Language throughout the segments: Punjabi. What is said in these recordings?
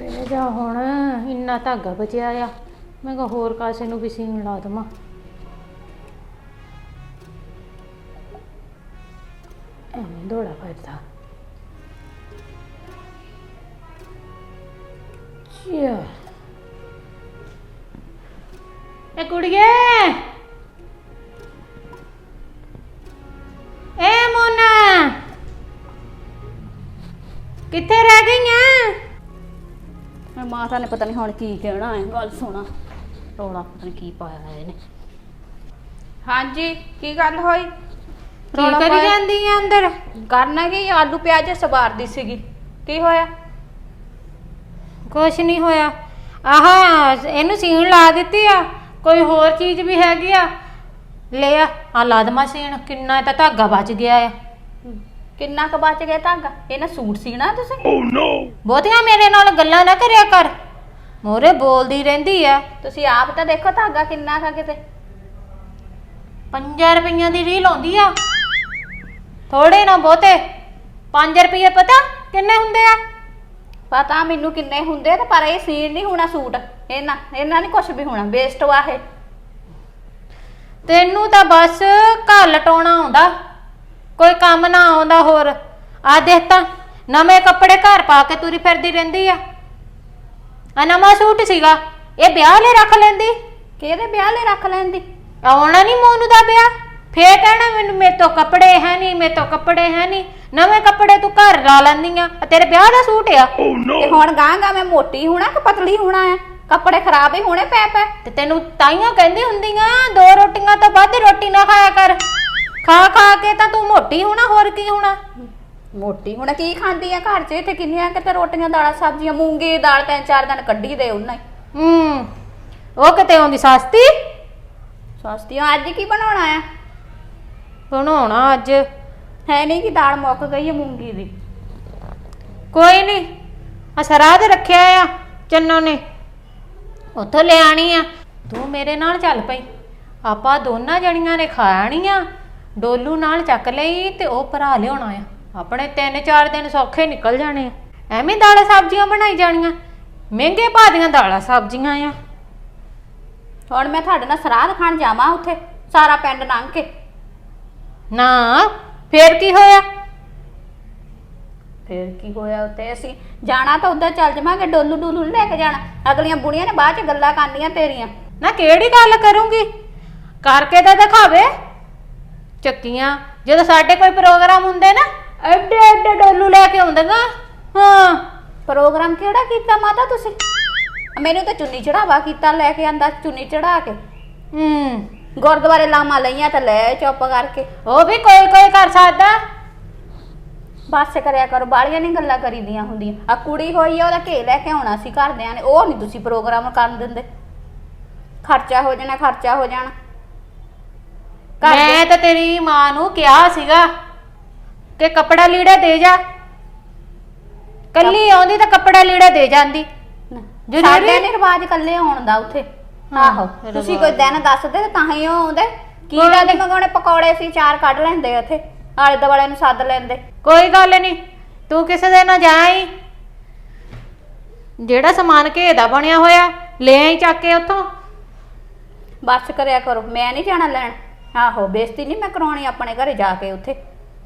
ਤੇ ਜਾ ਹੁਣ ਇੰਨਾ ਧਾਗਾ ਬਚਿਆ ਆ। ਮੈਂ ਕਿਹਾ ਹੋਰ ਕਾਸੇ ਨੂੰ ਵੀ ਸੀਨ ਲਾ ਦਵਾਂ। ਐਵੇਂ ਦੌੜਾ ਫਿਰਦਾ। ਚਿਆ। ਇਹ ਕੁੜੀਏ! ਏ ਮੋਨਾ! ਕਿੱਥੇ ਰਹਿ ਗਈ ਮਾਤਾ ਨੇ ਪਤਾ ਨਹੀਂ ਹੁਣ ਕੀ ਕਹਿਣਾ ਹੈ ਗੱਲ ਸੁਣਾ। ਰੌਲਾ ਪਤਾ ਨਹੀਂ ਕੀ ਪਾਇਆ ਹੈ ਇਹਨੇ। ਹਾਂਜੀ ਕੀ ਗੱਲ ਹੋਈ? ਕੀ ਕਰੀ ਜਾਂਦੀ ਆ ਅੰਦਰ? ਕਰਨਾ ਕੀ ਆਲੂ ਪਿਆਜ਼ ਸਵਾਰਦੀ ਸੀਗੀ। ਕੀ ਹੋਇਆ? ਕੁਛ ਨਹੀਂ ਹੋਇਆ। ਆਹ ਇਹਨੂੰ ਸੀਣ ਲਾ ਦਿੱਤੀ ਆ। ਕੋਈ ਹੋਰ ਚੀਜ਼ ਵੀ ਹੈਗੀ ਆ? ਲੈ ਆ ਆ ਲਾ ਦਮਾ ਸੀਣ ਕਿੰਨਾ ਇਹ ਤਾਂ ਧਾਗਾ ਬਚ ਗਿਆ ਆ। ਕਿੰਨਾ ਕੁ ਬਚ ਗਿਆ ਧਾਗਾ? ਇਹਨਾਂ ਸੂਟ ਸੀਣਾ ਤੁਸੀਂ? ਬਹੁਤੀਆਂ ਮੇਰੇ ਨਾਲ ਗੱਲਾਂ ਨਾ ਕਰਿਆ ਕਰ। ਮੋਰੇ ਬੋਲਦੀ ਰਹਿੰਦੀ ਆ ਤੁਸੀਂ ਆਪ ਤਾਂ ਦੇਖੋ ਧਾਗਾ ਕਿੰਨਾ ਕਾ ਕਿਤੇ। 5 ਰੁਪਈਆਂ ਦੀ ਰੀਲ ਆਉਂਦੀ ਆ। ਥੋੜੇ ਨਾ ਬਹੁਤੇ। 5 ਰੁਪਏ ਪਤਾ ਕਿੰਨੇ ਹੁੰਦੇ ਆ? ਪਤਾ ਮੈਨੂੰ ਕਿੰਨੇ ਹੁੰਦੇ ਤੇ ਪਰ ਇਹ ਸੀਣ ਨਹੀਂ ਹੋਣਾ ਸੂਟ। ਇਹਨਾਂ ਇਹਨਾਂ ਨਹੀਂ ਕੁਝ ਵੀ ਹੋਣਾ। ਵੇਸਟ ਵਾ ਇਹ। ਤੈਨੂੰ ਤਾਂ ਬਸ ਘਰ ਲਟਾਉਣਾ ਆਉਂਦਾ। ਕੋਈ ਕੰਮ ਨਾ ਆਉਂਦਾ ਹੋਰ। ਆ ਦੇਖ ਤਾਂ ਨਵੇਂ ਕੱਪੜੇ ਘਰ ਪਾ ਕੇ ਤੁਰੀ ਫਿਰਦੀ ਰਹਿੰਦੀ ਆ। ਆ ਨਵਾਂ ਸੂਟ ਸੀਗਾ ਇਹ ਵਿਆਹ ਲਈ ਰੱਖ ਲੈਂਦੀ? ਕਿਹਦੇ ਵਿਆਹ ਲਈ ਰੱਖ ਲੈਂਦੀ? ਆਉਣਾ ਨਹੀਂ ਮੋਨੂ ਦਾ ਵਿਆਹ? ਫੇਰ ਕਹਿਣਾ ਮੈਨੂੰ ਮੇਰੇ ਤੋਂ ਕੱਪੜੇ ਹੈ ਨਹੀਂ ਮੇਰੇ ਤੋਂ ਕੱਪੜੇ ਹੈ ਨਹੀਂ ਨਵੇਂ ਕੱਪੜੇ ਤੂੰ ਘਰ ਲਾ ਲੈਂਦੀਆਂ ਆ ਤੇਰੇ ਵਿਆਹ ਦਾ ਸੂਟ ਆ। ਤੇ ਹੁਣ ਗਾਂਗਾ ਮੈਂ ਮੋਟੀ ਹੋਣਾ ਕਿ ਪਤਲੀ ਹੋਣਾ ਆ? ਕੱਪੜੇ ਖਰਾਬ ਹੀ ਹੋਣੇ ਪੈ ਪੈ। ਤੇ ਤੈਨੂੰ ਤਾਈਆਂ ਕਹਿੰਦੀ ਹੁੰਦੀਆਂ ਦੋ ਰੋਟੀਆਂ ਤੋਂ ਵੱਧ ਰੋਟੀ ਨਾ ਖਾਇਆ ਕਰ। ਖਾ ਖਾ ਕੇ ਤਾਂ ਤੂੰ ਮੋਟੀ ਹੋਣਾ ਹੋਰ ਕੀ ਹੋਣਾ? ਮੋਟੀ ਹੁਣ ਕੀ ਖਾਂਦੀ ਆ ਘਰ 'ਚ? ਇੱਥੇ ਕਿੰਨੀਆਂ ਕਿਤੇ ਰੋਟੀਆਂ ਦਾਲਾਂ ਸਬਜ਼ੀਆਂ ਮੂੰਗੀ ਦਾਲ ਤਿੰਨ ਚਾਰ ਦਿਨ ਕੱਢੀ ਦੇ ਉਹਨਾਂ ਹੀ। ਹੂੰ ਉਹ ਕਿਤੇ ਆਉਂਦੀ ਸਸਤੀ? ਸਸਤੀਆਂ ਅੱਜ ਕੀ ਬਣਾਉਣਾ ਆ? ਬਣਾਉਣਾ ਅੱਜ। ਹੈ ਨਹੀਂ ਕਿ ਦਾਲ ਮੁੱਕ ਗਈ ਹੈ ਮੂੰਗੀ ਦੀ। ਕੋਈ ਨਹੀਂ ਆ ਸਰਾਧ ਰੱਖਿਆ ਆ ਚੰਨੋ ਨੇ। ਉੱਥੋਂ ਲੈ ਆਣੀ ਆ। ਤੂੰ ਮੇਰੇ ਨਾਲ ਚੱਲ ਪਈ। ਆਪਾਂ ਦੋਨਾਂ ਜਣੀਆਂ ਨੇ ਖਾਣੀ ਆ ਡੋਲੂ ਨਾਲ ਚੱਕ ਲਈ ਤੇ ਉਹ ਭਰਾ ਲਿਆਉਣਾ ਆ। ਆਪਣੇ 3-4 ਦਿਨ ਸੌਖੇ ਨਿਕਲ ਜਾਣੇ ਆ। ਐਵੇਂ ਦਾਲਾਂ ਸਬਜ਼ੀਆਂ ਬਣਾਈ ਜਾਣੀਆਂ। ਮਹਿੰਗੇ ਭਾਅ ਦੀਆਂ ਦਾਲਾਂ ਸਬਜ਼ੀਆਂ ਆ। ਹੁਣ ਮੈਂ ਤੁਹਾਡੇ ਨਾਲ ਸਰਾਧ ਖਾਣ ਜਾਵਾਂ ਉੱਥੇ ਸਾਰਾ ਪਿੰਡ ਲੰਘ ਕੇ। ਨਾ ਫੇਰ ਕੀ ਹੋਇਆ? ਫੇਰ ਕੀ ਹੋਇਆ ਉੱਤੇ ਅਸੀਂ ਜਾਣਾ ਤਾਂ ਉੱਧਰ ਚੱਲ ਜਾਵਾਂਗੇ ਡੋਲੂ ਡੋਲੂ ਨੀ ਲੈ ਕੇ ਜਾਣਾ। ਅਗਲੀਆਂ ਬੁੜੀਆਂ ਨੇ ਬਾਅਦ ਚ ਗੱਲਾਂ ਕਰਨੀਆਂ ਤੇਰੀਆਂ। ਨਾ ਕਿਹੜੀ ਗੱਲ ਕਰੂੰਗੀ? ਕਰਕੇ ਤਾਂ ਦਿਖਾਵੇ। ਚੱਕੀਆਂ। ਜਦੋਂ ਸਾਡੇ ਕੋਈ ਪ੍ਰੋਗਰਾਮ ਹੁੰਦੇ ਨਾ ਐਡੇ ਐਡੇ ਡੋਲੂ ਲੈ ਕੇ ਆਉਂਦੀਆਂ ਹਾਂ ਪ੍ਰੋਗਰਾਮ ਕਿਹੜਾ ਕੀਤਾ ਮਾਤਾ ਤੁਸੀਂ? ਮੈਨੂੰ ਤਾਂ ਚੁੰਨੀ ਚੜਾਵਾ ਕੀਤਾ ਲੈ ਕੇ ਆਂਦਾ ਚੁੰਨੀ ਚੜਾ ਕੇ। ਹੂੰ। ਗੁਰਦੁਆਰੇ ਲਾਮਾ ਲਈਆਂ ਤਾਂ ਲੈ ਚੁੱਪ ਕਰਕੇ। ਉਹ ਵੀ ਕੋਈ ਕੋਈ ਕਰ ਸਕਦਾ। ਬਸ ਕਰਿਆ ਕਰੋ ਬਾਲੀਆਂ ਨਹੀਂ ਗੱਲਾਂ ਕਰੀਦੀਆਂ ਹੁੰਦੀਆਂ। ਆ ਕੁੜੀ ਹੋਈ ਆ ਉਹਦਾ ਘੇ ਲੈ ਕੇ ਆਉਣਾ ਸੀ ਘਰਦਿਆਂ ਨੇ। ਉਹ ਨਹੀਂ ਤੁਸੀਂ ਪ੍ਰੋਗਰਾਮ ਕਰਨ ਦਿੰਦੇ। ਖਰਚਾ ਹੋ ਜਾਣਾ ਖਰਚਾ ਹੋ ਜਾਣਾ। ਘਰ ਦੇ- ਮੈਂ ਤਾਂ ਤੇਰੀ ਮਾਂ ਨੂੰ ਕਿਹਾ ਸੀਗਾ ਕਿ ਕੱਪੜਾ ਲੀੜਾ ਦੇ ਜਾ। ਕੱਲੀ ਆਉਂਦੀ ਤਾਂ ਕੱਪੜਾ ਲੀੜਾ ਦੇ ਜਾਂਦੀ। ਜ਼ਰੂਰੀ? ਸਾਡੇ ਨੇ ਰਿਵਾਜ ਕੱਲੇ ਆਉਣ ਦਾ ਉੱਥੇ। ਹਾਂ, ਆਹੋ ਤੁਸੀਂ ਕੋਈ ਦਿਨ ਦੱਸਦੇ ਤਾਂ ਹੀ ਉਹ ਆਉਂਦੇ। ਕੀ ਕੋਈ ਨੀ। ਮੰਗਾਉਣੇ ਪਕੌੜੇ ਸੀ ਚਾਰ ਕੱਢ ਲੈਂਦੇ ਉੱਥੇ। ਆਲੇ ਦੁਆਲੇ ਨੂੰ ਸੱਦ ਲੈਂਦੇ। ਕੋਈ ਗੱਲ ਨਹੀਂ ਤੂੰ ਕਿਸੇ ਦੇ ਨਾ ਜਾਈ ਜਿਹੜਾ ਸਮਾਨ ਘੇ ਦਾ ਬਣਿਆ ਹੋਇਆ ਲੈ ਆਈ ਚੱਕ ਕੇ ਉੱਥੋਂ। ਬਸ ਕਰਿਆ ਕਰੋ ਮੈਂ ਨਹੀਂ ਜਾਣਾ ਲੈਣ। ਆਹੋ ਬੇਇੱਜ਼ਤੀ ਨਹੀਂ ਮੈਂ ਕਰਾਉਣੀ ਆਪਣੇ ਘਰੇ ਜਾ ਕੇ ਉੱਥੇ।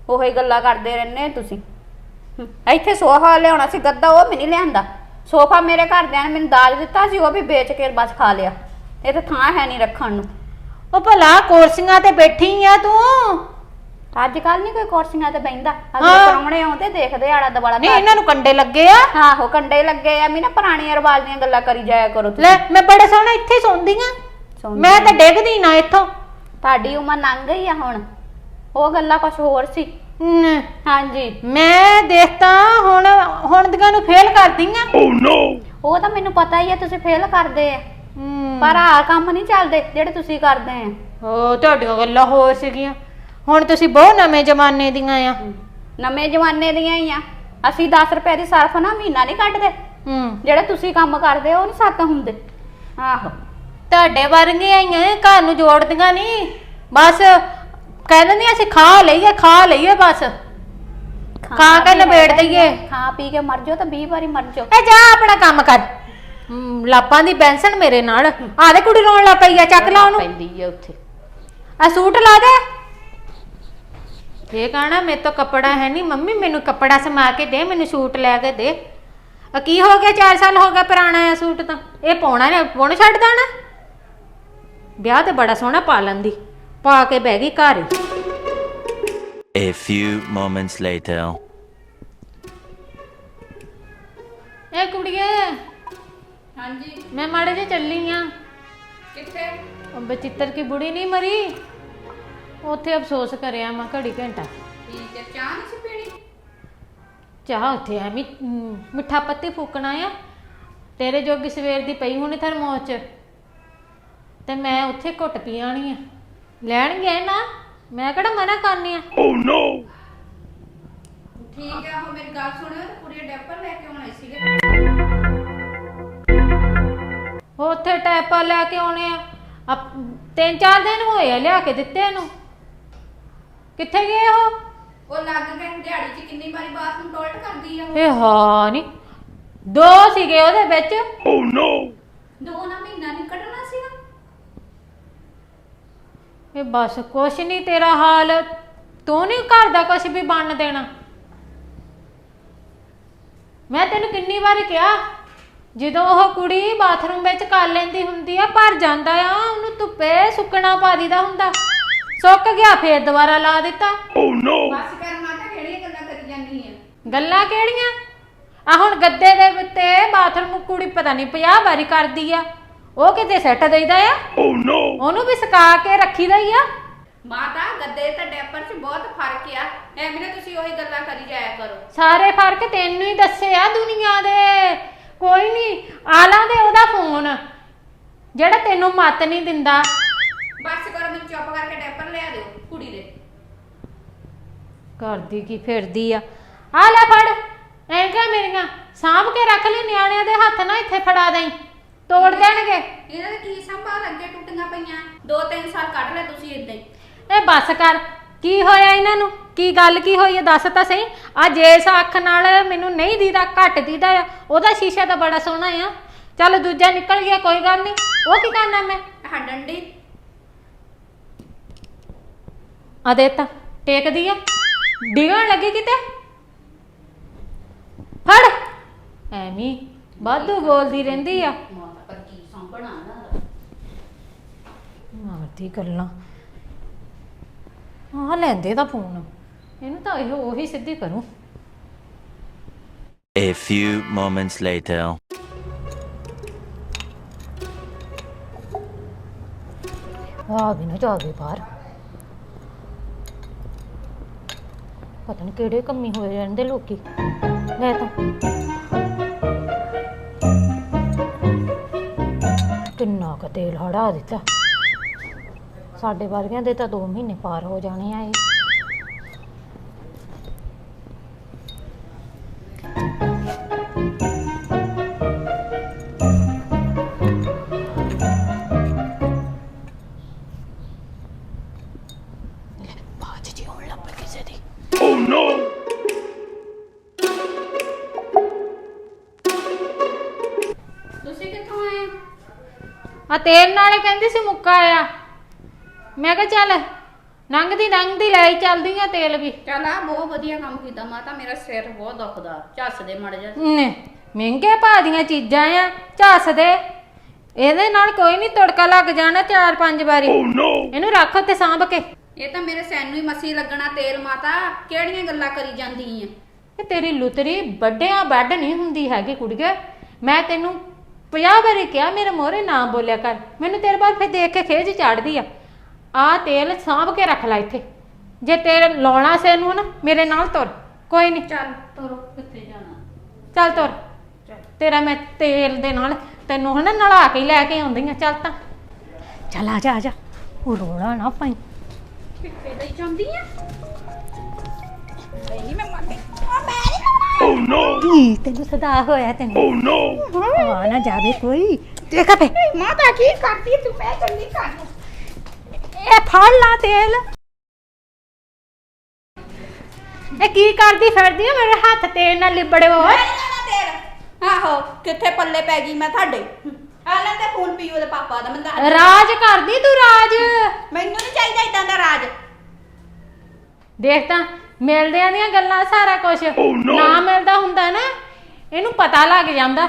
ਉਹੀ ਗੱਲਾਂ ਕਰਦੇ ਰਹਿੰਦੇ ਤੁਸੀਂ। ਹਮ, ਇੱਥੇ ਸੋਫਾ ਲਿਆਉਣਾ ਸੀ ਗੱਦਾ ਉਹ ਵੀ ਨਹੀਂ ਲਿਆਂਦਾ। ਸੋਫਾ ਮੇਰੇ ਘਰਦਿਆਂ ਨੇ ਮੈਨੂੰ ਦਾਜ ਦਿੱਤਾ ਸੀ ਉਹ ਵੀ ਵੇਚ ਕੇ ਬਸ ਖਾ ਲਿਆ। ਇਹ ਤਾਂ ਥਾਂ ਹੈ ਨਹੀਂ ਰੱਖਣ ਨੂੰ। ਉਹ ਭਲਾ ਕੁਰਸੀਆਂ ਤੇ ਬੈਠੀ ਆ ਤੂੰ। ਅੱਜ ਕੱਲ ਨਹੀਂ ਕੋਈ ਕੁਰਸੀਆਂ ਤੇ ਬੈਂਦਾ ਹਾਂ। ਅਗਲੇ ਪਰੌਣੇ ਆਉਂਦੇ ਦੇਖਦੇ ਆਲਾ ਦਵਾਲਾ ਨਹੀਂ। ਇਹਨਾਂ ਨੂੰ ਕੰਡੇ ਲੱਗੇ ਆ। ਆਹੋ ਕੰਡੇ ਲੱਗੇ ਆ। ਮੈਂ ਨਾ ਪੁਰਾਣੀਆਂ ਰਿਵਾਜ ਦੀਆਂ ਗੱਲਾਂ ਕਰੀ ਜਾਇਆ ਕਰੋ ਤੁਸੀਂ। ਲੈ ਮੈਂ ਬੜੇ ਸੋਹਣੇ ਇੱਥੇ ਸੌਂਦੀਆਂ ਸੌਂਦੀਆਂ ਮੈਂ ਤਾਂ ਡਿੱਗਦੀ ਨਾ ਇੱਥੋਂ। ਤੁਹਾਡੀ ਉਮਰ ਲੰਘ ਗਈ ਆ ਹੁਣ। ਉਹ ਗੱਲਾਂ ਕੁਝ ਹੋਰ ਸੀ। ਹਾਂਜੀ। ਮੈਂ ਦੇਖਤਾ ਹੁਣ ਹੁਣ ਦੀਆਂ ਨੂੰ ਫੇਲ ਕਰਦੀਆਂ। ਉਹ ਤਾਂ ਮੈਨੂੰ ਪਤਾ ਹੀ ਆ ਤੁਸੀਂ ਫੇਲ ਕਰਦੇ ਆ। ਪਰ ਆਹ ਕੰਮ ਨਹੀਂ ਚੱਲਦੇ ਜਿਹੜੇ ਤੁਸੀਂ ਕਰਦੇ ਆ। ਉਹ ਤੁਹਾਡੀਆਂ ਗੱਲਾਂ ਹੋਰ ਸੀਗੀਆਂ। ਹੁਣ ਤੁਸੀਂ ਬਹੁਤ ਨਵੇਂ ਜ਼ਮਾਨੇ ਦੀਆਂ ਆ। ਨਵੇਂ ਜਮਾਨੇ ਦੀਆਂ ਹੀ ਆ। ਅਸੀਂ 10 ਰੁਪਏ ਦੀ ਸਰਫ ਨਾ ਮਹੀਨਾ ਨਹੀਂ ਕੱਢਦੇ। ਹੂੰ। ਜਿਹੜੇ ਤੁਸੀਂ ਕੰਮ ਕਰਦੇ ਹੋ ਉਹ ਨਹੀਂ ਸੱਤ ਹੁੰਦੇ। ਆਹੋ। ਤੁਹਾਡੇ ਵਰਗੀਆਂ ਹੀ ਆ ਘਰ ਨੂੰ ਜੋੜਦੀਆਂ ਨਹੀਂ ਬਸ ਕਹਿ ਦਿੰਦੀਆਂ ਅਸੀਂ ਖਾ ਲਈਏ ਖਾ ਲਈਏ ਬਸ। ਖਾ ਕੇ ਨਿਬੇੜ ਦਈਏ। ਖਾ ਪੀ ਕੇ ਮਰ ਜਾਓ ਤਾਂ 20 ਵਾਰੀ ਮਰ ਜਾਓ। ਇਹ ਜਾ ਆਪਣਾ ਕੰਮ ਕਰ। ਹਮ, ਲਾਪਾਂ ਦੀ ਬੈਂਸਣ ਮੇਰੇ ਨਾਲ। ਆ ਦੇ ਕੁੜੀ ਰੋਣ ਲੱਗ ਪਈ ਆ ਚੱਕ ਲਾ ਉਹਨੂੰ। ਪੈਂਦੀ ਆ ਉੱਥੇ। ਆ ਸੂਟ ਲਾ ਦੇ। ਇਹ ਕਹਣਾ ਮੇਰੇ ਤੋਂ ਕੱਪੜਾ ਹੈ ਨਹੀਂ ਮੰਮੀ ਮੈਨੂੰ ਕੱਪੜਾ ਸਮਾ ਕੇ ਦੇ ਮੈਨੂੰ ਸੂਟ ਲੈ ਕੇ ਦੇ। ਆ ਕੀ ਹੋ ਗਿਆ 4 ਸਾਲ ਹੋ ਗਿਆ ਪੁਰਾਣਾ ਆ ਸੂਟ ਤਾਂ। ਇਹ ਪਾਉਣਾ ਨੇ ਪੁਣ ਛੱਡ ਦੇਣਾ। ਵਿਆਹ ਤੇ ਬੜਾ ਸੋਹਣਾ ਪਾ ਲੈਂਦੀ ਪਾ ਕੇ ਬਹਿ ਗਈ ਘਰ ਹੀ। A few moments later. ਇਹ ਕੁੜੀਏ। ਹਾਂਜੀ। ਮੈਂ ਮਾੜੇ ਜੇ ਚੱਲੀ ਆ। ਕਿੱਥੇ? ਉਹ ਬਚਿੱਤਰ ਕੀ ਬੁੜੀ ਨਹੀਂ ਮਰੀ? ਉੱਥੇ ਅਫਸੋਸ ਕਰਿਆ ਮੈਂ ਘੜੀ ਘੰਟਾ। ਠੀਕ ਹੈ ਚਾਹ ਨਹੀਂ ਸੀ ਪੀਣੀ? ਚਾਹ ਉੱਥੇ ਐ ਮਿੱਠਾ ਪੱਤੀ ਫੂਕਣਾ ਆ। ਤੇਰੇ ਜੋਗੀ ਸਵੇਰ ਦੀ ਪਈ ਹੋਣੀ ਥਰਮੋਸ ਚ। ਤੇ ਮੈਂ ਉੱਥੇ ਘੁੱਟ ਪੀ ਆਣੀ ਆ। ਲੈਣਗੇ ਨਾ ਮੈਂ ਕਿਹੜਾ ਮਨਾ ਕਰਨੀ ਆ? ਠੀਕ ਹੈ ਹੁਣ ਮੇਰੀ ਗੱਲ ਸੁਣਿਓ ਤੇ ਕੁੜੀ ਡੈਪਰ ਲੈ ਕੇ ਆਉਣੇ ਸੀਗੇ। ਉਹ ਉੱਥੇ ਟੈਪਾ ਲੈ ਕੇ ਆਉਣੇ ਆ। ਅਪ- ਤਿੰਨ ਚਾਰ ਦਿਨ ਹੋਏ ਆ ਲਿਆ ਕੇ ਦਿੱਤੇ ਇਹਨੂੰ। ਕਿੱਥੇ ਗਏ ਉਹ? ਉਹ ਲੱਗ ਗਏ ਦਿਹਾੜੀ 'ਚ ਕਿੰਨੀ ਵਾਰੀ ਬਾਥਰੂਮ ਟੋਇਲਟ ਕਰਦੀ ਆ ਉਹ। ਇਹ ਹਾਂ ਨਹੀਂ ਦੋ ਸੀਗੇ ਉਹਦੇ ਵਿੱਚ। ਦੋ ਨਾ ਮਹੀਨਾ ਨਹੀਂ ਕੱਢਣਾ ਸੀਗਾ। ਇਹ ਬਸ ਕੁਛ ਨਹੀਂ ਤੇਰਾ ਹਾਲ। ਤੂੰ ਨਹੀਂ ਘਰ ਦਾ ਕੁਛ ਵੀ ਬਣ ਦੇਣਾ। ਮੈਂ ਤੈਨੂੰ ਕਿੰਨੀ ਵਾਰ ਕਿਹਾ ਜਦੋਂ ਉਹ ਕੁੜੀ ਬਾਥਰੂਮ ਵਿੱਚ ਕਰ ਲੈਂਦੀ ਹੁੰਦੀ ਆ ਭਰ ਜਾਂਦਾ ਆ ਉਹਨੂੰ ਧੁੱਪੇ ਸੁੱਕਣਾ ਪਾ ਦੀਦਾ ਹੁੰਦਾ। ਸੁੱਕ ਗਿਆ ਫੇਰ ਦੁਬਾਰਾ ਲਾ ਦਿੱਤਾ। ਬਸ ਕਰ ਮਾਤਾ ਕਿਹੜੀਆਂ ਗੱਲਾਂ ਕਰੀ ਜਾਂਦੀ ਆ? ਗੱਲਾਂ ਕਿਹੜੀਆਂ? ਆ ਹੁਣ ਗੱਦੇ ਦੇ ਉੱਤੇ ਬਾਥਰੂਮ ਕੁੜੀ ਪਤਾ ਨਹੀਂ 50 ਵਾਰੀ ਕਰਦੀ ਆ। ਉਹ ਕਿਤੇ ਸੈੱਟ ਦੇਈਦਾ ਆ? ਉਹਨੂੰ ਵੀ ਸੁਕਾ ਕੇ ਰੱਖੀਦਾ ਹੀ ਆ? ਮਾਤਾ ਗੱਦੇ ਤੇ ਡੈਪਰ 'ਚ ਬਹੁਤ ਫ਼ਰਕ ਆ। ਐਵੇਂ ਨਾ ਤੁਸੀਂ ਉਹੀ ਗੱਲਾਂ ਕਰੀ ਜਾਇਆ ਕਰੋ। ਸਾਰੇ ਫ਼ਰਕ ਤੈਨੂੰ ਹੀ ਦੱਸੇ ਆ ਦੁਨੀਆ ਦੇ। ਕੋਈ ਨਹੀਂ ਆਲਾਂ ਦੇ ਉਹਦਾ ਫੋਨ। ਜਿਹੜਾ ਤੈਨੂੰ ਮੱਤ ਨਹੀਂ ਦਿੰਦਾ। ਬਸ ਕਰੋ ਮੈਨੂੰ ਚੁੱਪ ਕਰਕੇ ਡੈਪਰ ਲਿਆ ਦਿਓ ਕੁੜੀ ਦੇ। ਕਰਦੀ ਕੀ ਫਿਰਦੀ ਆ? ਆ ਲੈ ਫੜ। ਐਂ ਕਹ ਮੇਰੀਆਂ ਸਾਂਭ ਕੇ ਰੱਖ ਲਈ ਨਿਆਣਿਆਂ ਦੇ ਹੱਥ ਨਾ ਇੱਥੇ ਫੜਾ ਦੇਈ। ਤੋੜ ਦੇਣਗੇ? ਇਹਨਾਂ ਦੇ ਕੀ ਸੰਭਾਲ ਅੱਗੇ ਟੁੱਟੀਆਂ ਪਈਆਂ। ਦੋ ਤਿੰਨ ਸਾਲ ਕੱਢ ਲੈ ਤੁਸੀਂ ਇਦਾਂ ਹੀ। ਇਹ ਬੱਸ ਕਰ। ਕੀ ਹੋਇਆ ਇਹਨਾਂ ਨੂੰ? ਕੀ ਗੱਲ ਕੀ ਹੋਈ ਹੈ ਦੱਸ ਤਾਂ ਸਹੀ। ਆ ਜਿਸ ਅੱਖ ਨਾਲ ਮੈਨੂੰ ਨਹੀਂ ਦੀਦਾ ਘੱਟ ਦੀਦਾ ਆ। ਉਹਦਾ ਸ਼ੀਸ਼ਾ ਤਾਂ ਬੜਾ ਸੋਹਣਾ ਆ। ਚੱਲ ਦੂਜਾ ਨਿਕਲ ਗਿਆ ਕੋਈ ਗੱਲ ਨਹੀਂ। ਉਹ ਕੀ ਕਰਨਾ ਮੈਂ? ਆਹ ਡੰਡੀ। ਆ ਦੇ ਤਾਂ ਟੇਕਦੀ ਆ। ਡਿਗਣ ਲੱਗੀ ਕਿਤੇ? ਫੜ। ਐਵੇਂ ਵਾਧੂ ਬੋਲਦੀ ਰਹਿੰਦੀ ਆ ਮਾਤਾ ਪਰ ਕੀ ਸੰਭਣਾ ਨਾ ਮਾਰਦੀ ਗੱਲਾਂ। ਆ ਲੈਂਦੇ ਤਾਂ ਫੋਨ। ਇਹਨੂੰ ਤਾਂ ਇਹ ਉਹੀ ਸਿੱਧੀ ਕਰੂੰ। A few moments later. ਆ ਵੀ ਨਾ ਜਾਵੇ ਬਾਹਰ। ਪਤਾ ਨਹੀਂ ਕਿਹੜੇ ਕੰਮੀ ਹੋਏ ਜਾਂਦੇ ਲੋਕੀ। ਲੈ ਤਾਂ। ਕਿੰਨਾ ਕੁ ਤੇਲ ਹੜਾ ਦਿੱਤਾ। ਸਾਡੇ ਵਰਗਿਆਂ ਦੇ ਤਾਂ 2 ਮਹੀਨੇ ਪਾਰ ਹੋ ਜਾਣੇ ਆ ਇਹ। ਆਏ? ਆ ਤੇਲ ਨਾਲੇ ਕਹਿੰਦੀ ਸੀ ਮੁੱਕਾ ਆ ਮੈਂ ਕਿਹਾ ਚੱਲ ਨੰਗਦੀ ਨੰਗਦੀ ਲੈ ਹੀ ਚੱਲਦੀ ਆ ਤੇਲ ਵੀ। ਚੱਲ ਆ ਬਹੁਤ ਵਧੀਆ ਕੰਮ ਕੀਤਾ ਮਾਤਾ ਮੇਰਾ ਸਿਰ ਬਹੁਤ ਦੁਖਦਾ ਝੱਸ ਦੇ ਮੜ ਜਾ। ਨੇ ਮਹਿੰਗੇ ਭਾਅ ਦੀਆਂ ਚੀਜ਼ਾਂ ਆ ਝੱਸ ਦੇ। ਇਹਦੇ ਨਾਲ ਕੋਈ ਨਹੀਂ ਤੜਕਾ ਲੱਗ ਜਾਣਾ ਚਾਰ ਪੰਜ ਵਾਰੀ। ਇਹਨੂੰ ਰੱਖ ਤੇ ਸਾਂਭ ਕੇ। ਇਹ ਤਾਂ ਮੇਰੇ ਸੈਨ ਨੂੰ ਹੀ ਮਸੀ ਲੱਗਣਾ ਤੇਲ ਮਾਤਾ। ਕਿਹੜੀਆਂ ਗੱਲਾਂ ਕਰੀ ਜਾਂਦੀ ਆ? ਇਹ ਤੇਰੀ ਲੁਤਰੀ ਵੱਡਿਆਂ ਵੱਡ ਨਹੀਂ ਹੁੰਦੀ ਹੈਗੀ ਕੁੜੀਏ। ਮੈਂ ਤੈਨੂੰ 50 ਵਾਰੀ ਕਿਹਾ ਮੇਰੇ ਮੋਹਰੇ ਨਾ ਬੋਲਿਆ ਕਰ। ਮੈਨੂੰ ਤੇਰੇ ਬਾਅਦ ਫਿਰ ਦੇਖ ਕੇ ਖੇਜ ਚੜਦੀ ਆ। ਆ ਤੇਲ ਸਾਂਭ ਕੇ ਰੱਖ ਲੈ ਇੱਥੇ। ਜੇ ਤੇਰੇ ਲਾਉਣਾ ਸੇ ਨੂੰ ਨਾ ਮੇਰੇ ਨਾਲ ਤੁਰ। ਕੋਈ ਨਹੀਂ ਚੱਲ ਤੋਰੋ ਕਿੱਥੇ ਜਾਣਾ? ਚੱਲ ਤੁਰ। ਤੇਰਾ ਮੈਂ ਤੇਲ ਦੇ ਨਾਲ ਤੈਨੂੰ ਹਨਾ ਨਲਾ ਕੇ ਹੀ ਲੈ ਕੇ ਆਉਂਦੀ ਆ ਚੱਲ ਤਾਂ। ਚੱਲ ਆ ਜਾ ਆ ਜਾ। ਉਹ ਰੋਣਾ ਨਾ ਪਾਈ। ਕਿੱਥੇ ਲਈ ਜਾਂਦੀ ਆ? ਨਹੀਂ ਮੈਂ ਮੰਨੇ ਕੀ ਤੈਨੂੰ ਸਦਾ ਹੋਇਆ ਤੈਨੂੰ। ਓ ਨੋ ਆ ਨਾ ਜਾਵੇ ਕੋਈ। ਦੇਖ ਪੇ ਮਾਤਾ ਕੀ ਕਰਦੀ ਤੂੰ? ਮੈਂ ਚੱਲੀ ਕਰ ਇਹ ਫੜ ਲਾ ਤੇਲ। ਇਹ ਕੀ ਕਰਦੀ ਫਿਰਦੀ ਆ ਮੇਰੇ ਹੱਥ ਤੇਲ ਨਾਲ ਲਿਬੜੇ ਹੋਏ ਆਹੋ ਕਿੱਥੇ ਪੱਲੇ ਪੈ ਗਈ ਮੈਂ ਤੁਹਾਡੇ? ਆ ਲੈ ਤੇ ਫੋਨ ਪੀਓ ਦੇ ਪਾਪਾ ਦਾ ਮੈਂ ਰਾਜ ਕਰਦੀ ਤੂੰ ਰਾਜ? ਮੈਨੂੰ ਨਹੀਂ ਚਾਹੀਦਾ ਇਦਾਂ ਦਾ ਰਾਜ। ਦੇਖ ਤਾਂ ਮਿਲਦਿਆਂ ਦੀਆਂ ਗੱਲਾਂ ਸਾਰਾ ਕੁਝ ਨਾ ਮਿਲਦਾ ਹੁੰਦਾ ਨਾ ਇਹਨੂੰ ਪਤਾ ਲੱਗ ਜਾਂਦਾ।